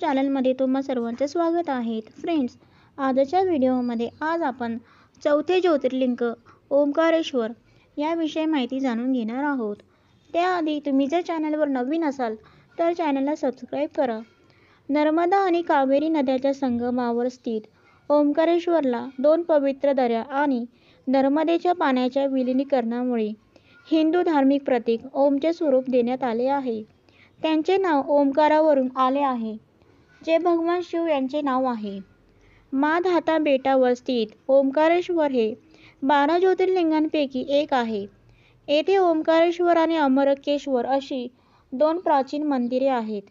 चॅनलमध्ये तुम्हा सर्वांचे स्वागत आहे. फ्रेंड्स आजच्या व्हिडिओमध्ये आज आपण चौथे ज्योतिर्लिंग ओंकारेश्वर याविषयी माहिती जाणून घेणार आहोत. त्याआधी तुम्ही जर चॅनलवर नवीन असाल तर चॅनलला सबस्क्राईब करा. नर्मदा आणि कावेरी नद्याच्या संगमावर स्थित ओंकारेश्वरला दोन पवित्र दऱ्या आणि नर्मदेच्या पाण्याच्या विलिनीकरणामुळे हिंदू धार्मिक प्रतीक ओमचे स्वरूप देण्यात आले आहे. त्यांचे नाव ओंकारावरून आले आहे. जे भगवान शिव यांचे नाव आहे. माधाता बेटावर स्थित ओंकारेश्वर हे बारा ज्योतिर्लिंगांपैकी एक आहे. येथे ओंकारेश्वर आणि अमरकेश्वर अशी दोन प्राचीन मंदिरे आहेत.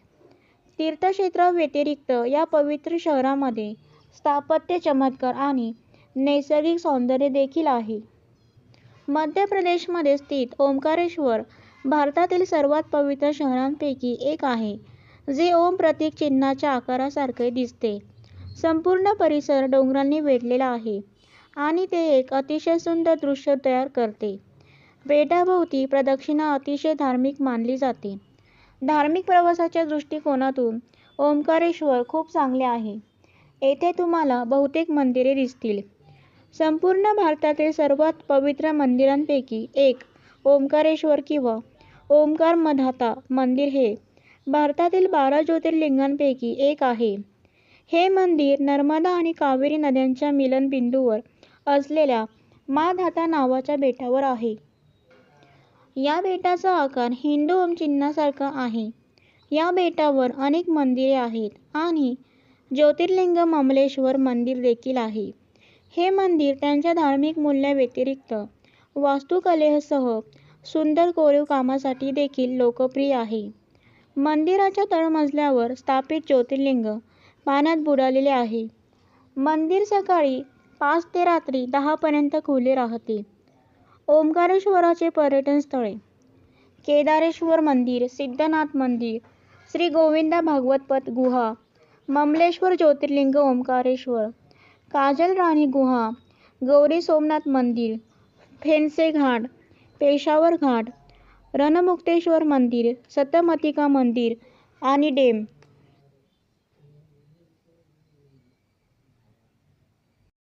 तीर्थक्षेत्राव्यतिरिक्त या पवित्र शहरामध्ये स्थापत्य चमत्कार आणि नैसर्गिक सौंदर्य देखील आहे. मध्य प्रदेशमध्ये स्थित ओंकारेश्वर भारतातील सर्वात पवित्र शहरांपैकी एक आहे. जे ओम प्रतीक चिन्हाच्या आकारासारखे दिसते. संपूर्ण परिसर डोंगरांनी वेढलेला आहे आणि ते एक अतिशय सुंदर दृश्य तयार करते. बेटाभोवती प्रदक्षिणा अतिशय धार्मिक मानली जाते. धार्मिक प्रवासाच्या दृष्टिकोनातून ओंकारेश्वर खूप चांगले आहे. येथे तुम्हाला बहुतेक मंदिरे दिसतील. संपूर्ण भारतातील सर्वात पवित्र मंदिरांपैकी एक ओंकारेश्वर किंवा ओंकार मधाता मंदिर हे भारतातील बारा ज्योतिर्लिंगांपैकी एक आहे. हे मंदिर नर्मदा आणि कावेरी नद्यांच्या मिलनबिंदूवर असलेल्या माधाता नावाच्या बेटावर आहे. या बेटाचा आकार हिंदू ओम चिन्हासारखा आहे. या बेटावर अनेक मंदिरे आहेत आणि ज्योतिर्लिंग ममलेश्वर मंदिर देखील आहे. हे मंदिर त्यांच्या धार्मिक मूल्याव्यतिरिक्त वास्तुकलेसह सुंदर कोरीव कामासाठी देखील लोकप्रिय आहे. मंदिराच्या तळमजल्यावर स्थापित ज्योतिर्लिंग पाण्यात बुडालेले आहे. मंदिर सकाळी पाच ते रात्री दहापर्यंत खुले राहते. ओंकारेश्वराचे पर्यटन स्थळे. केदारेश्वर मंदिर सिद्धनाथ मंदिर श्री गोविंदा भागवतपत गुहा ममलेश्वर ज्योतिर्लिंग ओंकारेश्वर काजल राणी गुहा गौरी सोमनाथ मंदिर फेनसे घाट पेशावर घाट रणमुक्तेश्वर मंदिर सतमतिका मंदिर आणि डेम.